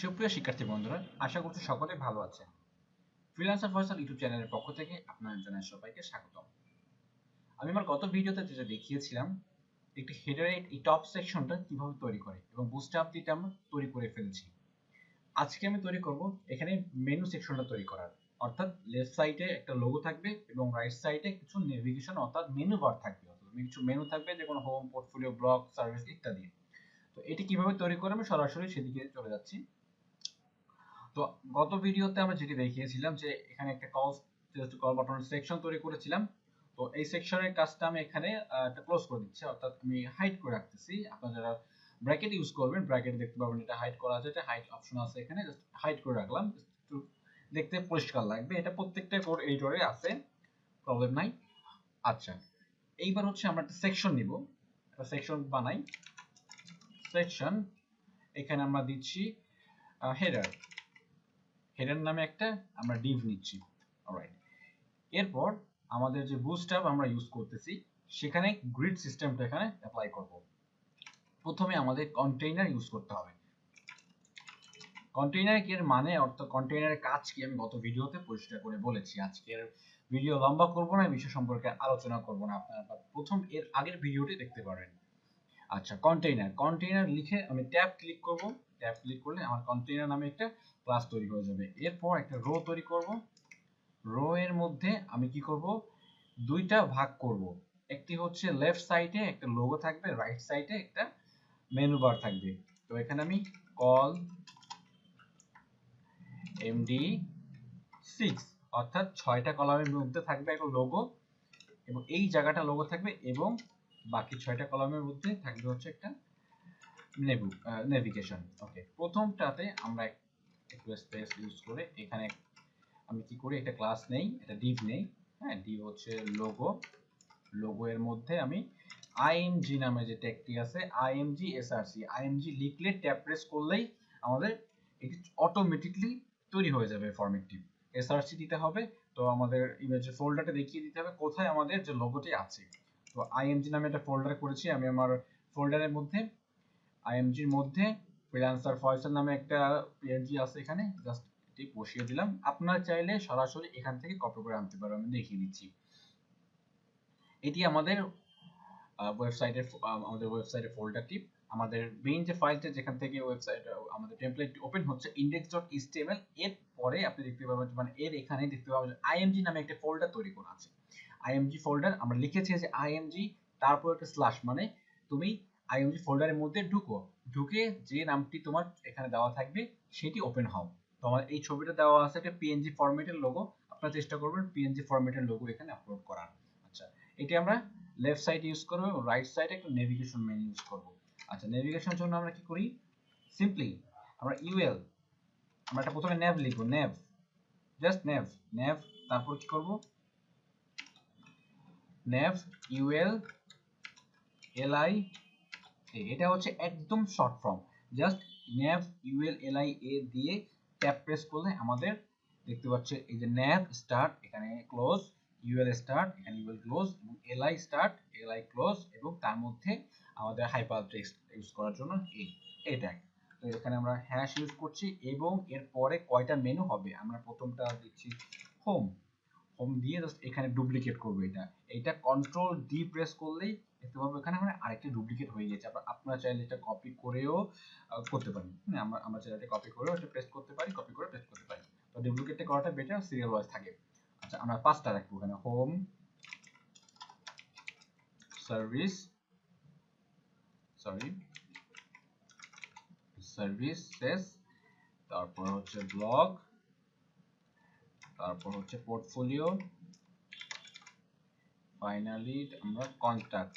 সুপ্রিয় শিক্ষার্থী বন্ধুরা, আশা করছি সকলে ভালো আছেন। ফ্রিল্যান্সার ফয়সাল ইউটিউব চ্যানেলের পক্ষ থেকে আপনাদের জানাই সবাইকে স্বাগতম। আমি আমার গত ভিডিওতে যেটা দেখিয়েছিলাম, একটি হেডারের এই টপ সেকশনটা কীভাবে তৈরি করে এবং বুস্টআপ দিতে আমরা তৈরি করে ফেলছি। আজকে আমি তৈরি করব এখানে মেনু সেকশনটা তৈরি করার। অর্থাৎ লেফট সাইডে একটা লোগো থাকবে এবং রাইট সাইডে কিছু নেভিগেশন অর্থাৎ মেনু বার থাকবে। অর্থাৎ কিছু মেনু থাকবে যেমন হোম পোর্টফোলিও ব্লগ সার্ভিস ইত্যাদি। তো এটি কীভাবে তৈরি করে আমি সরাসরি সেদিকে চলে যাচ্ছি। তো গত ভিডিওতে আমরা যেটি দেখিয়েছিলাম যে এখানে একটা কল কল বাটন সেকশন তৈরি করেছিলাম। তো এই সেকশনের কাজটা আমি এখানে একটা ক্লোজ করে দিচ্ছি। অর্থাৎ আমি হাইড করে রাখতেছি। আপনারা যারা ব্র্যাকেট ইউজ করবেন ব্র্যাকেট দেখতে পাবেন এটা হাইড করা আছে। এটা হাইড অপশন আছে এখানে। জাস্ট হাইড করে রাখলাম। একটু দেখতে পরিষ্কার লাগবে। এটা প্রত্যেকটা কোড এডিটরে আছে। প্রবলেম নাই। আচ্ছা। এইবার হচ্ছে আমরা একটা সেকশন নিব। একটা সেকশন বানাই। সেকশন এখানে আমরা দিচ্ছি হেডার হেডার নামে একটা আমরা ডিভ নিচ্ছি। অলরাইট এরপর আমাদের যে বুস্টআপ আমরা ইউজ করতেছি, সেখানে গ্রিড সিস্টেমটা এখানে অ্যাপ্লাই করব। প্রথমে আমাদের কন্টেইনার ইউজ করতে হবে। কন্টেইনার কি এর মানে অর্থ কন্টেইনারের কাজ কি আমি গত ভিডিওতে পরিষ্কার করে বলেছি। আজকের ভিডিও লম্বা করব না, এই বিষয় সম্পর্কে আলোচনা করব না। আপনারা প্রথম এর আগের ভিডিওটি দেখতে পারেন। আচ্ছা কন্টেইনার কন্টেইনার লিখে আমি ট্যাব ক্লিক করব। ট্যাব ক্লিক করলে আমার কন্টেইনার নামে একটা ক্লাস তৈরি হয়ে যাবে। এরপর একটা রো তৈরি করব। রো এর মধ্যে আমি কি করব? দুইটা ভাগ করব। একটি হচ্ছে লেফট সাইডে একটা লোগো থাকবে রাইট সাইডে একটা মেনু বার থাকবে। তো এখানে আমি কল এমডি সিক্স অর্থাৎ ছয়টা কলামের মধ্যে থাকবে একটা লোগো এবং এই জায়গাটা লোগো থাকবে এবং বাকি ছয়টা কলামের মধ্যে থাকবে হচ্ছে একটা নেভু নেভিগেশন ওকে প্রথমটাতে আমরা একটু স্পেস ইউজ করে এখানে আমি কি করি একটা ক্লাস নেই একটা ডিভ নেই হ্যাঁ ডিভ হচ্ছে লোগো লোগো এর মধ্যে আমি আইএমজি নামে যে ট্যাগটি আছে আইএমজি এসআরসি আইএমজি লিখলে ট্যাব প্রেস করলেই আমাদের এটি অটোমেটিকলি তৈরি হয়ে যাবে ফরম্যাটটি এসআরসি দিতে হবে, তো আমাদের ইমেজের ফোল্ডারটা দেখিয়ে দিতে হবে কোথায় আমাদের যে লোগোটি আছে। তো আইএমজি নামে একটা ফোল্ডার করেছি, আমি আমার ফোল্ডারের মধ্যে আইএমজির মধ্যে ফ্রিল্যান্সার ফয়সাল নামে একটা পিএনজি আছে এখানে জাস্ট এটি বসিয়ে দিলাম। আপনারা চাইলে সরাসরি এখান থেকে কপি করে আনতে পারবেন আমি দেখিয়ে দিচ্ছি। এটি আমাদের ওয়েবসাইটের আমাদের ওয়েবসাইটের ফোল্ডারটি আমাদের মেইন যে ফাইলটা যেখান থেকে ওয়েবসাইট আমাদের টেমপ্লেটটি ওপেন হচ্ছে, index.html এর পরে আপনি দেখতে পাবেন মানে এর এখানে দেখতে পাবেন img নামে একটা ফোল্ডার তৈরি করা আছে। Img ফোল্ডার আমরা লিখেছি যে img, তারপর একটা স্ল্যাশ মানে তুমি img ফোল্ডারের মধ্যে ঢুকো। ঢুকে যে নামটি তোমার এখানে দেওয়া থাকবে, সেটি ওপেন হও। তোমার এই ছবিটা দেওয়া আছে একটা png ফরম্যাটের লোগো আপনারা চেষ্টা করবেন png ফরম্যাটের লোগো এখানে আপলোড করার। আচ্ছা এটি আমরা লেফট সাইড ইউজ করব এবং রাইট সাইডে একটা নেভিগেশন মেনু ইউজ করব। আচ্ছা নেভিগেশনের জন্য আমরা কি করি? সিম্পলি আমরা ইউএল আমরা এটা প্রথমে nav লিখব, nav জাস্ট nav nav, তারপর কি করব? Nav ul li এটা হচ্ছে একদম short form just nav ul li a দিয়ে ট্যাব প্রেস করলে আমাদের দেখতে পাচ্ছে এই যে nav স্টার্ট এখানে ক্লোজ ul স্টার্ট এখানে ul ক্লোজ এবং li স্টার্ট li ক্লোজ এবং তার মধ্যে আমাদের হাইপার টেক্সট ইউজ করার জন্য এই ট্যাগ তো এখানে আমরা হ্যাশ ইউজ করছি, এবং এর পরে কয়টা মেনু হবে? আমরা প্রথমটা দিচ্ছি হোম হোম দিয়ে জাস্ট এখানে ডুপ্লিকেট করব এটা। এটা কন্ট্রোল ডি প্রেস করলেই দেখতে পাবো এখানে মানে আরেকটা ডুপ্লিকেট হয়ে গেছে। আবার আপনারা চাইলে এটা কপি করেও করতে পারেন। হ্যাঁ আমরা আমরা চাইলে এটা কপি করেও এটা পেস্ট করতে পারি কপি করে পেস্ট করতে পারি। তো ডুপ্লিকেটটা করাটা বেটার সিরিয়াল ওয়াইজ থাকে। আচ্ছা আমরা পাঁচটা রাখব এখানে। হোম সার্ভিস সরি সার্ভিসেস তারপর হচ্ছে ব্লগ তারপর হচ্ছে পোর্টফোলিও ফাইনালি আমরা কন্টাক্ট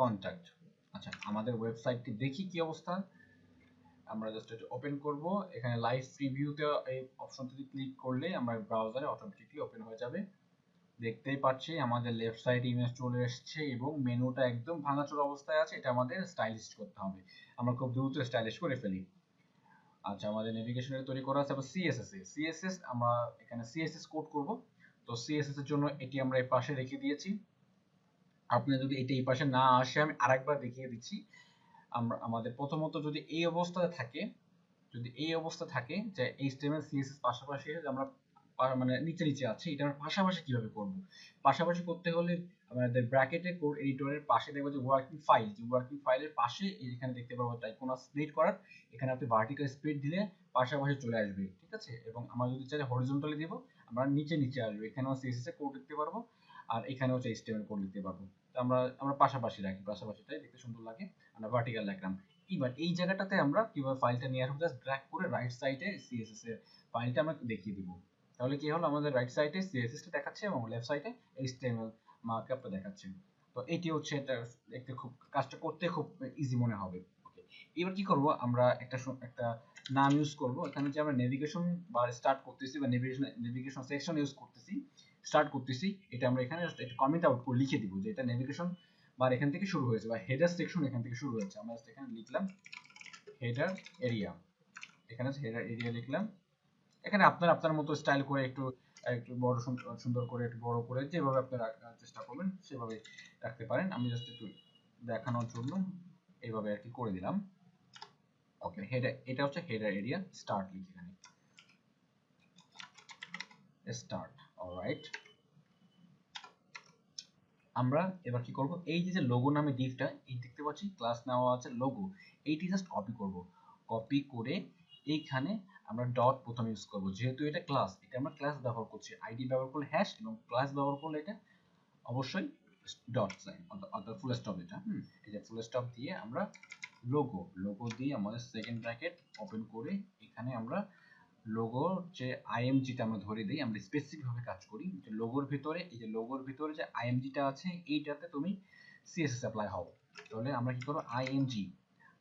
কন্টাক্ট আচ্ছা আমাদের ওয়েবসাইটটি দেখি কি অবস্থা। আমরা জাস্ট এটা ওপেন করব। এখানে লাইভ প্রিভিউতে এই অপশনটিতে ক্লিক করলে আমার ব্রাউজারে অটোমেটিকলি ওপেন হয়ে যাবে। দেখতেই পাচ্ছি আমাদের লেফট সাইড ইমেজ চলে এসেছে এবং মেনুটা একদম ভাঙাচোরা অবস্থায় আছে। এটা আমাদের স্টাইলিশ করতে হবে। আমরা খুব দ্রুত স্টাইলিশ করে ফেলি। আচ্ছা আমাদের নেভিগেশনের তৈরি করা আছে আবার সিএসএস সিএসএস আমরা এখানে সিএসএস কোড করব। তো সিএসএস এর জন্য এটি আমরা এই পাশে রেখে দিয়েছি। আপনি যদি এটা এই পাশে না আসে, আমি আরেকবার দেখিয়ে দিচ্ছি। আমরা, আমাদের প্রথমত যদি এই অবস্থায় থাকে, যদি এই অবস্থা থাকে যে HTML CSS পাশাপাশি আমরা মানে নিচে নিচে আছে এটা আমরা পাশাপাশি কীভাবে করব? পাশাপাশি করতে হলে আমাদের ব্র্যাকেটে কোড এডিটরের পাশে দেখব যে ওয়ার্কিং ফাইল যে ওয়ার্কিং ফাইলের পাশে এখানে দেখতে পাবো টাইকোনা স্প্লিট করার, এখানে আপনি ভার্টিক্যাল স্প্লিট দিলে পাশাপাশি চলে আসবে, ঠিক আছে? এবং আমরা যদি চাই হরিজন্টালি দেব, আমরা নিচে নিচে আসবে, এখানেও CSS এ কোড লিখতে পারব, আর এখানেও চাই HTML কোড লিখতে পারব। তো আমরা আমরা পাশাপাশি রাখি, পাশাপাশিটাই দেখতে সুন্দর লাগে, আমরা ভার্টিক্যাল রাখলাম। এবার এই জায়গাটাতে আমরা কীভাবে ফাইলটা নিয়ে আসব? জাস্ট ড্র্যাগ করে রাইট সাইডে সিএসএস এর ফাইলটা আমরা দেখিয়ে দিব। তাহলে কি হলো? আমাদের রাইট সাইডে সিএসএস টা দেখাচ্ছে এবং লেফট সাইডে এইচটিএমএল মার্কআপটা দেখাচ্ছে। তো এটি হচ্ছে এটা দেখতে খুব, কাজটা করতে খুব ইজি মনে হবে। ওকে এবার কি করব? আমরা একটা একটা নাম ইউজ করব। এখানে যে আমরা নেভিগেশন বার স্টার্ট করতেছি বা নেভিগেশন নেভিগেশন সেকশন ইউজ করতেছি স্টার্ট করতেছি, এটা আমরা এখানে একটা কমেন্ট আউট করে লিখে দিব যে এটা নেভিগেশন বার এখান থেকে শুরু হয়েছে বা হেডার সেকশন এখান থেকে শুরু হয়েছে। আমরা এখানে লিখলাম হেডার এরিয়া এখানে হেডার এরিয়া লিখলাম। এখানে আপনার আপনার মতো স্টাইল করে একটু একটু বড় সুন্দর করে, একটু বড় করে যেভাবে আপনি রাখার চেষ্টা করবেন, সেভাবে রাখতে পারেন। আমি জাস্ট একটু দেখানোর জন্য এইভাবে আর কি করে দিলাম। ওকে হেডার এটা হচ্ছে হেডার এরিয়া স্টার্ট লিখি এখানে। স্টার্ট অলরাইট আমরা এবার কি করব? এই যে যে লোগো নামে ডিভটা এই দেখতে পাচ্ছি ক্লাস নেওয়া আছে লোগো এইটি জাস্ট কপি করব। কপি করে এইখানে আমরা ডট প্রথমে ইউজ করব। যেহেতু এটা ক্লাস এটা আমরা ক্লাস ব্যবহার করছি। আইডি ব্যবহার করলে হ্যাশ এবং ক্লাস ব্যবহার করলে এটা অবশ্যই ডট সাইন অর্থাৎ ফুল স্টপ এটা। হুম। এই ফুল স্টপ দিয়ে আমরা লোগো লোগো দিয়ে আমাদের সেকেন্ড ব্র্যাকেট ওপেন করে এখানে আমরা লোগোর যে আইএমজিটা আমরা ধরে দিই আমরা স্পেসিফিক ভাবে কাজ করি। যে লোগোর ভিতরে এই যে লোগোর ভিতরে যে আইএমজিটা আছে এইটাতে তুমি সিএসএস অ্যাপ্লাই হও। তাহলে আমরা কি করব? আইএমজি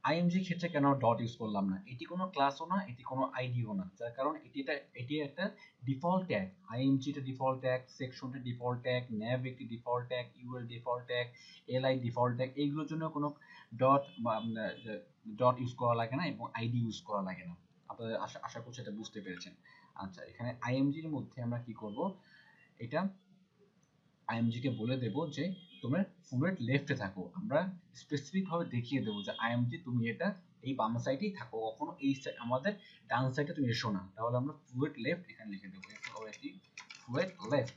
আইএমজি ক্ষেত্রে কেন ডট ইউজ করলাম না? এটি কোনো ক্লাসও না, এটি কোনো আইডিও না। যার কারণ এটি এটা এটি একটা ডিফল্ট ট্যাগ আইএমজি টা ডিফল্ট ট্যাগ সেকশনটা ডিফল্ট ট্যাগ ন্যাভ একটি default tag UL default tag LI default tag এইগুলোর জন্য কোনো ডট ডট ইউজ করা লাগে না এবং আইডি ইউজ করা লাগে না। আপনাদের আশা আশা করছি এটা বুঝতে পেরেছেন। আচ্ছা এখানে আইএমজি এর মধ্যে আমরা কি করব? এটা আইএমজি কে বলে দেব যে তোমরা ফুলের লেফটে থাকো। আমরা স্পেসিফিক ভাবে দেখিয়ে দেবো যে আইএমজি তুমি এটা এই বাম সাইডেই থাকো, কখনো এই side- আমাদের ডান সাইডে তুমি এসো না। তাহলে আমরা ফুয়েট লেফট এখানে লিখে দেবো। অলরেডি ফুয়েট লেফট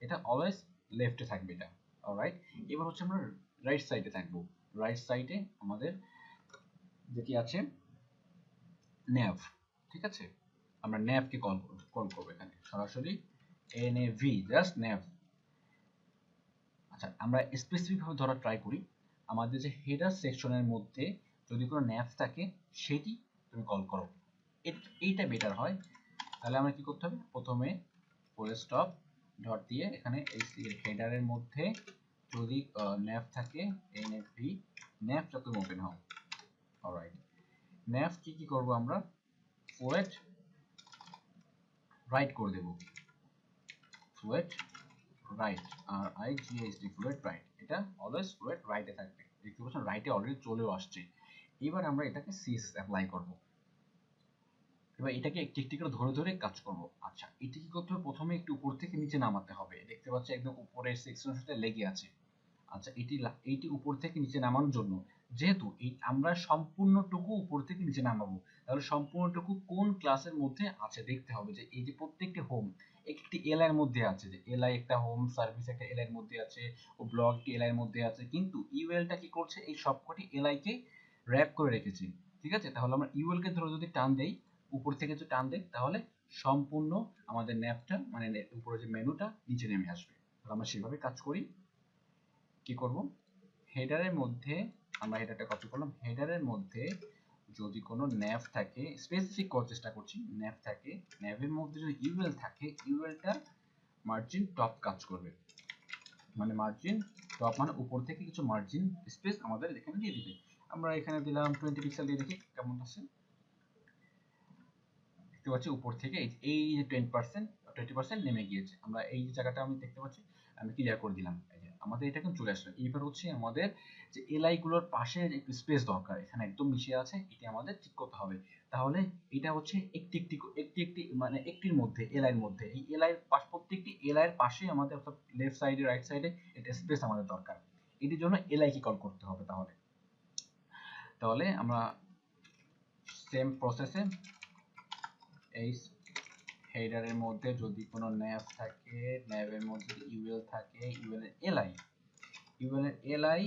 এটা অলওয়েজ লেফটে থাকবে এটা। অলরাইট এবার হচ্ছে আমরা রাইট সাইডে থাকব। রাইট সাইডে আমাদের যেটি আছে? ন্যাভ ঠিক আছে? আমরা ন্যাভ কে কল কল করব এখানে। সরাসরি N A V just nav আচ্ছা আমরা স্পেসিফিক ভাবে ধরা ট্রাই করি। আমাদের যে হেডার সেকশনের মধ্যে যদি কোনো ন্যাভ থাকে, সেটি তুমি কল করো। এইটা বেটার হয়। তাহলে আমরা কি করতে হবে? প্রথমে ফুল স্টপ ডট দিয়ে এখানে এই হেডারের মধ্যে যদি ন্যাপ থাকে এন এফ ভি ন্যাভটা তুমি ওপেন হও। অলরাইট ন্যাভ কি কি করব আমরা? ফোয়েট রাইট করে দেব। Float right R I G S D float right এটা অলওয়েজ ফ্লুয়েট রাইটে থাকবে। দেখতে পাচ্ছেন রাইটে অলরেডি চলেও আসছে। এবার আমরা এটাকে সিএসএস অ্যাপ্লাই করব। এবার এটাকে একটি একটি করে ধরে ধরে কাজ করব। আচ্ছা এটা কি করতে হবে? প্রথমে একটু উপর থেকে নিচে নামাতে হবে। দেখতে পাচ্ছি একদম উপরের সেকশনের সাথে লেগে আছে। আচ্ছা এটি এইটি উপর থেকে নিচে নামানোর জন্য। যেহেতু এই, আমরা সম্পূর্ণটুকু উপর থেকে নিচে নামাবো। তাহলে সম্পূর্ণটুকু কোন ক্লাসের মধ্যে আছে? দেখতে হবে যে এই যে প্রত্যেকটি হোম একটি এল এর মধ্যে আছে যে এল আই একটা হোম সার্ভিস একটা এল এর মধ্যে আছে ও ব্লগ এল এর মধ্যে আছে। কিন্তু ইউএলটা কি করছে? এই সবকটি এল আই কে র্যাপ করে রেখেছে। ঠিক আছে? তাহলে আমরা ইউএল কে ধরে যদি টান দেই, উপর থেকে যদি টান দেই, তাহলে সম্পূর্ণ আমাদের ন্যাপটা মানে উপরে যে মেনুটা নিচে নেমে আসবে। তাহলে আমরা সেভাবে কাজ করি। কি করব? হেডারের মধ্যে, আমরা হেডারটা কপি করলাম। হেডারের মধ্যে যদি কোনো ন্যাভ থাকে স্পেসিফিক করার চেষ্টা করছি ন্যাভ থাকে ন্যাভের মধ্যে যদি ইউএল থাকে ইউএলটা মার্জিন টপ কাজ করবে। মানে মার্জিন টপ মানে উপর থেকে কিছু মার্জিন স্পেস আমাদের এখানে দিয়ে দিবে। আমরা এখানে দিলাম টোয়েন্টি পিক্সেল দিয়ে দেখি কেমন আছে। দেখতে পাচ্ছি উপর থেকে এই- যে টোয়েন্টি পার্সেন্ট টোয়েন্টি পার্সেন্ট নেমে গিয়েছে। আমরা এই যে জায়গাটা আমি দেখতে পাচ্ছি, আমি ক্লিয়ার করে দিলাম। আমাদের এটা কিন্তু চলে আসলো। এইবার হচ্ছে আমাদের যে এলআই গুলোর পাশে একটু স্পেস দরকার, এখানে একদম মিশে আছে, এটি আমাদের ঠিক করতে হবে। তাহলে এটা হচ্ছে একটি একটি একটি একটি মানে একটির মধ্যে এলআই এর মধ্যে। এই এলআই এর পাশ, প্রত্যেকটি এলআই এর পাশে আমাদের অর্থাৎ লেফট সাইডে রাইট সাইডে এটা স্পেস আমাদের দরকার। এটির জন্য এলআই কে কল করতে হবে তাহলে। তাহলে আমরা সেম প্রসেসে এই হেডারের মধ্যে যদি কোনো ন্যাভ থাকে ন্যাভের মধ্যে ইউএল থাকে ইউএল এর এলআই ইউএল এর এলআই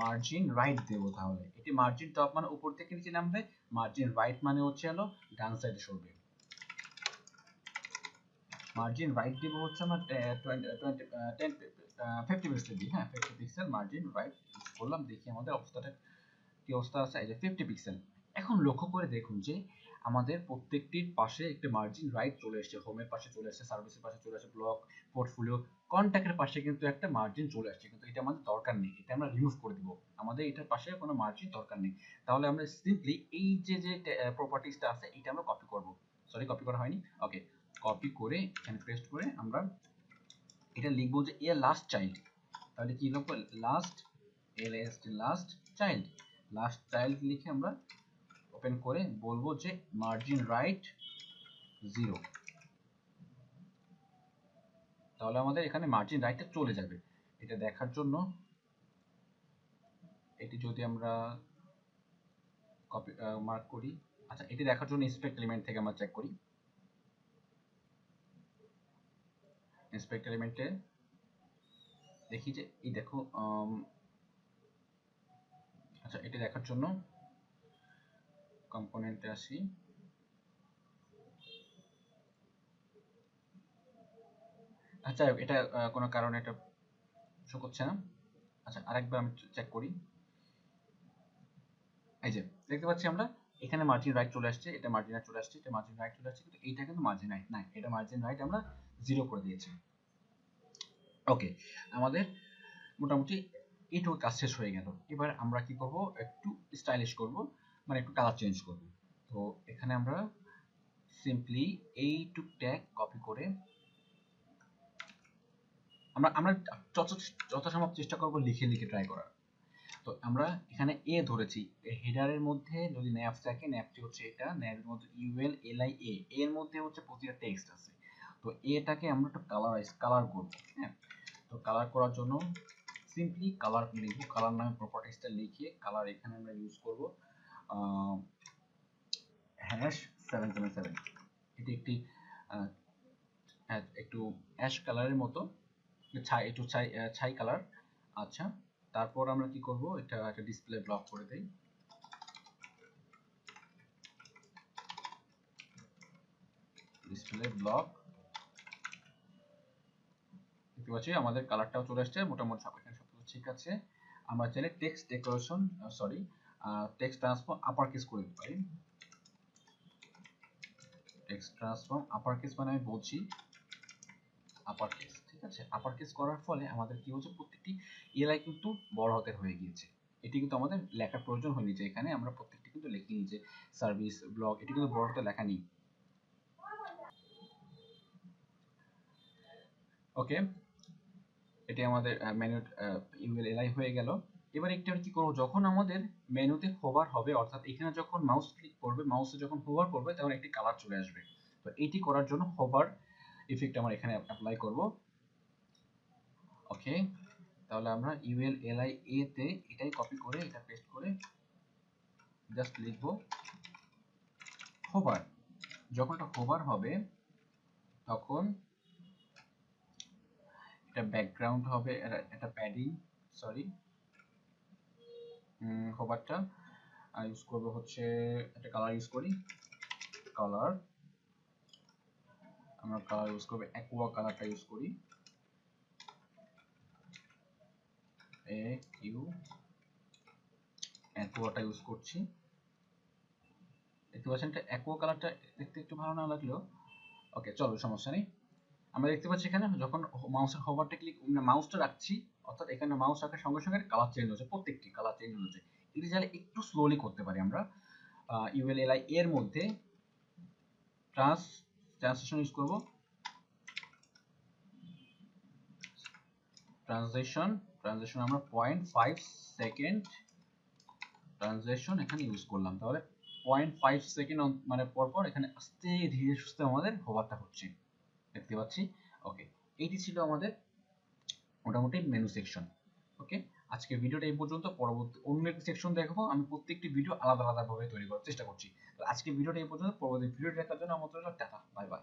মার্জিন রাইট দেবো তাহলে। এটি মার্জিন টপ মানে উপর থেকে নিচে নামবে মার্জিন রাইট মানে হচ্ছে হলো ডান সাইডে সরবে। মার্জিন রাইট দিব হচ্ছে আমরা ফিফটি পিক্সেল দিই হ্যাঁ ফিফটি পিক্সেল মার্জিন রাইট করলাম, দেখি আমাদের অবস্থাটা, কি অবস্থা আছে? এই যে ফিফটি পিক্সেল এখন লক্ষ্য করে দেখুন যে আমাদের প্রত্যেকটির পাশে একটা মার্জিন রাইট চলে এসেছে। হোমের পাশে চলে এসেছে সার্ভিসের পাশে চলে এসেছে ব্লক পোর্টফোলিও কন্ট্যাক্টের পাশে কিন্তু একটা মার্জিন চলে আসছে। কিন্তু এটা আমাদের দরকার নেই, এটা আমরা রিমুভ করে দিব। আমাদের এটার পাশে কোনো মার্জিন দরকার নেই। তাহলে আমরা সিম্পলি এই যে যে প্রপার্টিসটা আছে, এটা আমরা কপি করব। সরি কপি করা হয়নি? ওকে কপি করে, এখানে পেস্ট করে আমরা এটা লিখব যে, এ লাস্ট চাইল্ড তাহলে কি লিখব? Last L S last child last child লিখে আমরা ওপেন করে বলব যে মার্জিন রাইট জিরো তাহলে আমাদের এখানে মার্জিন রাইটটা চলে যাবে। এটা দেখার জন্য এটি যদি আমরা কপি মার্ক করি। আচ্ছা এটি দেখার জন্য ইন্সপেক্ট এলিমেন্ট থেকে আমরা চেক করি। ইন্সপেক্ট এলিমেন্টে দেখি যে, এই দেখো আচ্ছা এটি দেখার জন্য কম্পোনেন্টে আসি আচ্ছা এটা কোনো কারণে এটা শো করছে না? আচ্ছা আরেকবার আমি চেক করি। এই যে, দেখতে পাচ্ছি আমরা, এখানে মার্জিন রাইট চলে আসছে, এটা মার্জিন রাইট চলে আসছে, এটা মার্জিন রাইট চলে আসছে, কিন্তু এইটা কিন্তু মার্জিন রাইট নাই। এটা মার্জিন রাইট আমরা জিরো করে দিয়েছি। ওকে আমাদের মোটামুটি এইটুকু কাজ শেষ হয়ে গেল। এবার আমরা কি করব, একটু স্টাইলিশ করব। মানে একটু কালার চেঞ্জ করব। তো এখানে আমরা সিম্পলি এইটুক ট্যাগ কপি করে আমরা আমরা যথাসম্ভব চেষ্টা করব লিখে লিখে ট্রাই করার। তো আমরা এখানে এ ধরেছি হেডারের মধ্যে যদি ন্যাপ থাকে ন্যাপটি হচ্ছে এটা, ন্যাপের মধ্যে ইউএল এলআই এ এর মধ্যে হচ্ছে প্রতিটা টেক্সট আছে। তো এটাকে আমরা একটু কালারাইজ কালার করব হ্যাঁ? তো কালার করার জন্য সিম্পলি কালার লিখব কালার নামে প্রপার্টিসটা লিখে কালার এখানে আমরা ইউজ করব। হ্যাশ সেভেন সেভেন সেভেন এটি একটি একটু অ্যাশ কালারের মতো ছাই, একটু ছাই ছাই কালার আচ্ছা তারপর আমরা কি করব? এটা একটা ডিসপ্লে ব্লক করে দেই। ডিসপ্লে ব্লক দেখতে পাচ্ছি, আমাদের কালারটাও চলে আসছে, মোটামুটি সব এখানে সব ঠিক আছে। আমরা চাইলে text decoration sorry text transform upper case করে দিতে পারি। টেক্সট ট্রান্সফর্ম আপার কেস মানে আমি বলছি আপার কেস ঠিক আছে? আপার কেস করার ফলে আমাদের কি হচ্ছে? প্রত্যেকটি এলআই কিন্তু বড় হাতের হয়ে গিয়েছে। এটি কিন্তু আমাদের লেখার প্রয়োজন হয়নি যে এখানে আমরা প্রত্যেকটি কিন্তু লিখিনি যে সার্ভিস ব্লগ এটি কিন্তু বড় হাতে লেখা নেই। ওকে এটি আমাদের মেনু ইউএল এলআই হয়ে গেল। এবার একটু কি করব, যখন আমাদের মেনুতে হোভার হবে, অর্থাৎ এখানে যখন মাউস ক্লিক করবে মাউসে যখন হোভার করবে, তখন একটি কালার চলে আসবে। তো এইটি করার জন্য হোভার ইফেক্ট আমরা এখানে অ্যাপ্লাই করব। ওকে তাহলে আমরা ইউএল এলআই এ তে এটাই কপি করে, এটা পেস্ট করে জাস্ট লিখব হোভার যখন এটা হোভার হবে, তখন এটা ব্যাকগ্রাউন্ড হবে, এটা প্যাডিং সরি হোভারটা ইউজ করব হচ্ছে একটা কালার ইউজ করি কালার আমরা কালার ইউজ কালারটা ইউজ করি কিউ ইউজ করছি, দেখতে পাচ্ছেন এটা কালারটা দেখতে একটু ভালো না লাগলেও ওকে চলো সমস্যা নেই। আমরা দেখতে পাচ্ছি এখানে যখন মাউসের হোভারটা ক্লিক মাউসটা রাখছি, অর্থাৎ এখানে মাউস রাখার সঙ্গে সঙ্গে কালার চেঞ্জ হচ্ছে, প্রত্যেকটি কালার চেঞ্জ হচ্ছে। এটি চাইলে একটু স্লোলি করতে পারি আমরা। ইউএল এলআই এর মধ্যে ট্রান্স ট্রান্সলেশন ইউজ করব। ট্রানজিশন ট্রানজিশন আমরা পয়েন্ট ফাইভ সেকেন্ড ট্রানজিশন এখানে ইউজ করলাম। তাহলে পয়েন্ট ফাইভ সেকেন্ড মানে পরপর এখানে আস্তে ধীরে সুস্থে আমাদের হোভারটা হচ্ছে। দেখতে পাচ্ছি? ওকে এইটি ছিল আমাদের মোটামুটি মেনু সেকশন ওকে আজকে ভিডিওটা এই পর্যন্ত। পরবর্তী অন্য একটি সেকশন দেখব। আমি প্রত্যেকটি ভিডিও আলাদা আলাদাভাবে তৈরি করার চেষ্টা করছি। আজকে ভিডিওটা এই পর্যন্ত। পরবর্তী ভিডিও দেখার জন্য আমার টাটা। Bye bye